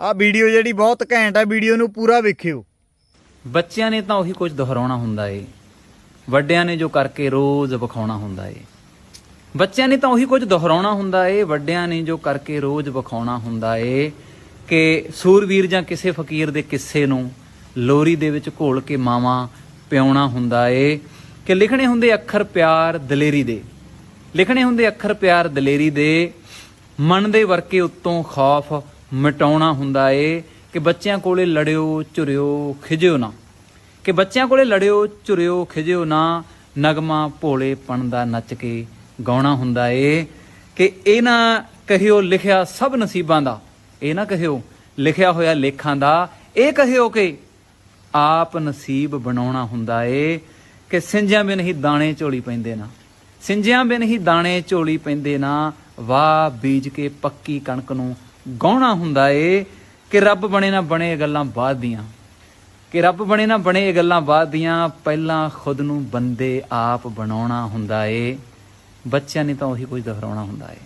ਆ ਵੀਡੀਓ ਜਿਹੜੀ ਬਹੁਤ ਘੈਂਟ ਆ, ਵੀਡੀਓ ਨੂੰ ਪੂਰਾ ਵੇਖਿਓ। ਬੱਚਿਆਂ ਨੇ ਤਾਂ ਉਹੀ ਕੁਝ ਦੁਹਰਾਉਣਾ ਹੁੰਦਾ ਏ। ਵੱਡਿਆਂ ਨੇ ਜੋ ਕਰਕੇ ਰੋਜ਼ ਵਿਖਾਉਣਾ ਹੁੰਦਾ ਏ। ਬੱਚਿਆਂ ਨੇ ਤਾਂ ਉਹੀ ਕੁਝ ਦੁਹਰਾਉਣਾ ਹੁੰਦਾ ਏ, ਵੱਡਿਆਂ ਨੇ ਜੋ ਕਰਕੇ ਰੋਜ਼ ਵਿਖਾਉਣਾ ਹੁੰਦਾ ਏ ਕਿ ਸੂਰਵੀਰ ਜਾਂ ਕਿਸੇ ਫਕੀਰ ਦੇ ਕਿੱਸੇ ਨੂੰ ਲੋਰੀ ਦੇ ਵਿੱਚ ਘੋਲ ਕੇ ਮਾਵਾਂ ਪਿਆਉਣਾ ਹੁੰਦਾ ਏ ਕਿ ਲਿਖਣੇ ਹੁੰਦੇ ਅੱਖਰ ਪਿਆਰ ਦਲੇਰੀ ਦੇ। ਲਿਖਣੇ ਹੁੰਦੇ ਅੱਖਰ ਪਿਆਰ ਦਲੇਰੀ ਦੇ। ਮਨ ਦੇ ਵਰਕੇ ਉੱਤੋਂ ਖੌਫ ਮਿਟਾਉਣਾ ਹੁੰਦਾ ਏ ਕਿ ਬੱਚਿਆਂ ਕੋਲੇ ਲੜਿਓ, ਝੁਰਿਓ, ਖਿਜਿਓ ਨਾ। ਕਿ ਬੱਚਿਆਂ ਕੋਲੇ ਲੜਿਓ, ਝੁਰਿਓ, ਖਿਜਿਓ ਨਾ, ਨਗਮਾ ਭੋਲੇਪਣ ਦਾ ਨੱਚ ਕੇ ਗਾਉਣਾ ਹੁੰਦਾ ਏ। ਕਿ ਇਹ ਨਾ ਕਹਿਓ ਲਿਖਿਆ ਸਭ ਨਸੀਬਾਂ ਦਾ, ਇਹ ਨਾ ਕਹਿਓ ਲਿਖਿਆ ਹੋਇਆ ਲੇਖਾਂ ਦਾ, ਇਹ ਕਹਿਓ ਕਿ ਆਪ ਨਸੀਬ ਬਣਾਉਣਾ ਹੁੰਦਾ ਏ ਕਿ ਸਿੰਜਿਆਂ ਬਿਨ ਹੀ ਦਾਣੇ ਝੋਲੀ ਪੈਂਦੇ ਨਾ। ਸਿੰਜਿਆਂ ਬਿਨ ਹੀ ਦਾਣੇ ਝੋਲੀ ਪੈਂਦੇ ਨਾ, ਵਾਹ ਬੀਜ ਕੇ ਪੱਕੀ ਕਣਕ ਨੂੰ ਗਾਉਣਾ ਹੁੰਦਾ ਏ ਕਿ ਰੱਬ ਬਣੇ ਨਾ ਬਣੇ ਇਹ ਗੱਲਾਂ ਬਾਅਦ ਦੀਆਂ। ਕਿ ਰੱਬ ਬਣੇ ਨਾ ਬਣੇ ਇਹ ਗੱਲਾਂ ਬਾਅਦ ਦੀਆਂ, ਪਹਿਲਾਂ ਖੁਦ ਨੂੰ ਬੰਦੇ ਆਪ ਬਣਾਉਣਾ ਹੁੰਦਾ ਏ। ਬੱਚਿਆਂ ਨੇ ਤਾਂ ਉਹੀ ਕੁਝ ਦੁਹਰਾਉਣਾ ਹੁੰਦਾ ਏ।